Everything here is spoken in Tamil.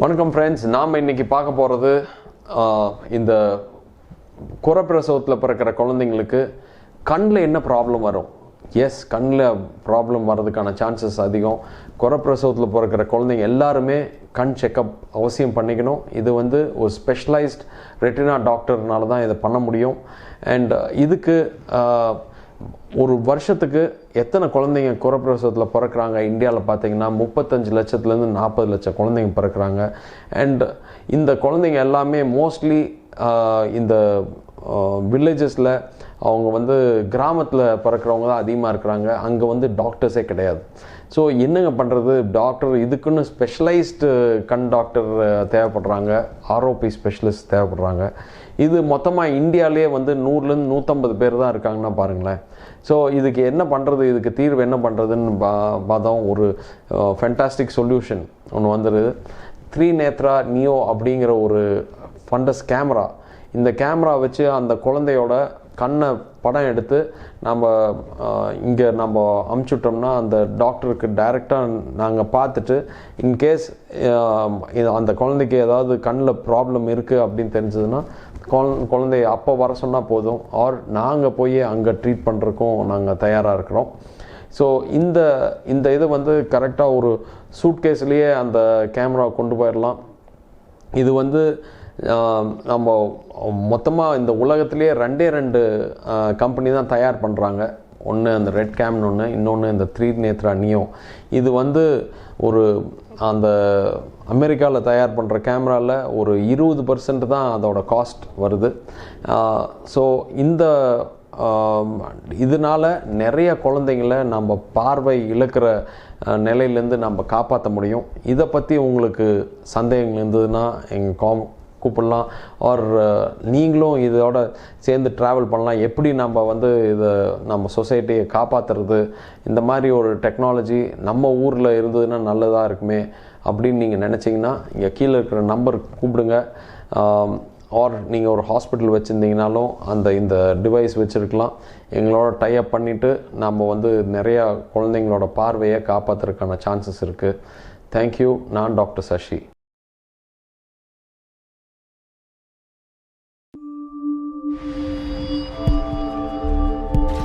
வணக்கம் ஃப்ரெண்ட்ஸ் நாம் இன்றைக்கி பார்க்க போகிறது இந்த குறப்பிரசவத்தில் பிறக்கிற குழந்தைங்களுக்கு கண்ணில் என்ன ப்ராப்ளம் வரும்? எஸ் கண்ணில் ப்ராப்ளம் வர்றதுக்கான சான்சஸ் அதிகம். குறப்பிரசவத்தில் பிறக்கிற குழந்தைங்க எல்லாருமே கண் செக்கப் அவசியம் பண்ணிக்கணும். இது வந்து ஒரு ஸ்பெஷலைஸ்ட் ரெட்டினா டாக்டர்னால தான் இதை பண்ண முடியும். அண்ட் இதுக்கு ஒரு வருஷத்துக்கு எத்தனை குழந்தைங்க குறப்பிரசவத்தில் பிறக்கிறாங்க? இந்தியாவில் பார்த்தீங்கன்னா முப்பத்தஞ்சு லட்சத்துலேருந்து நாற்பது லட்சம் குழந்தைங்க பிறக்கிறாங்க. அண்ட் இந்த குழந்தைங்க எல்லாமே மோஸ்ட்லி இந்த வில்லேஜஸில் அவங்க வந்து கிராமத்தில் பிறக்கிறவங்க தான் அதிகமாக இருக்கிறாங்க. அங்கே வந்து டாக்டர்ஸே கிடையாது. ஸோ என்னங்க பண்ணுறது டாக்டர் இதுக்குன்னு ஸ்பெஷலைஸ்டு கண் டாக்டர் தேவைப்படுறாங்க. ஆர்ஓபி ஸ்பெஷலிஸ்ட் தேவைப்படுறாங்க. இது மொத்தமாக இந்தியாவிலே வந்து நூறுலேருந்து நூற்றம்பது பேர் தான் இருக்காங்கன்னா பாருங்களேன். ஸோ இதுக்கு என்ன பண்ணுறது இதுக்கு தீர்வு என்ன பண்ணுறதுன்னு பா பார்த்தோம். ஒரு ஃபென்டாஸ்டிக் சொல்யூஷன் ஒன்று வந்துடுது த்ரீ நேத்ரா நியோ அப்படிங்கிற ஒரு ஃபண்டஸ் கேமரா இந்த கேமரா வச்சு அந்த குழந்தையோட கண்ணை படம் எடுத்து நம்ம இங்கே நம்ம அமுச்சுட்டோம்னா அந்த டாக்டருக்கு டைரெக்டாக நாங்கள் பார்த்துட்டு இன்கேஸ் அந்த குழந்தைக்கு ஏதாவது கண்ணில் ப்ராப்ளம் இருக்குது அப்படின்னு தெரிஞ்சதுன்னா குழந்தைய அப்போ வர சொன்னால் போதும். ஆர் நாங்கள் போய் அங்கே ட்ரீட் பண்ணுறக்கும் நாங்கள் தயாராக இருக்கிறோம். ஸோ இந்த இந்த இது வந்து கரெக்டாக ஒரு சூட்கேஸ்லேயே அந்த கேமரா கொண்டு போயிடலாம். இது வந்து நம்ம மொத்தமாக இந்த உலகத்திலே ரெண்டே ரெண்டு கம்பெனி தான் தயார் பண்ணுறாங்க ஒன்று அந்த ரெட் கேம்னு ஒன்று இன்னொன்று இந்த த்ரீ நேத்ரா நியோ இது வந்து ஒரு அந்த அமெரிக்காவில் தயார் பண்ணுற கேமராவில் ஒரு இருபது பர்சன்ட் தான் அதோட காஸ்ட் வருது. ஸோ இந்த இதனால் இதனால நிறைய குழந்தைங்கள நம்ம பார்வை இழக்கிற நிலையிலேருந்து நம்ம காப்பாற்ற முடியும். இதை பற்றி உங்களுக்கு சந்தேகங்கள் இருந்ததுன்னா எங்கள் காம் கூப்பிடலாம். ஆர் uh, நீங்களும் இதோட சேர்ந்து ட்ராவல் பண்ணலாம். எப்படி நம்ம வந்து இதை நம்ம சொசைட்டியை காப்பாற்றுறது இந்த மாதிரி ஒரு டெக்னாலஜி நம்ம ஊரில் இருந்ததுன்னா நல்லதாக இருக்குமே அப்படின்னு நீங்கள் நினச்சிங்கன்னா இங்கே கீழே இருக்கிற நம்பர் கூப்பிடுங்க. ஆர் நீங்கள் ஒரு ஹாஸ்பிட்டல் வச்சுருந்தீங்கனாலும் அந்த இந்த டிவைஸ் வச்சுருக்கலாம். எங்களோட டைப் பண்ணிவிட்டு நம்ம வந்து நிறையா குழந்தைங்களோட பார்வையை காப்பாற்றுறதுக்கான சான்சஸ் இருக்குது தேங்க்யூ நான் டாக்டர் சஷி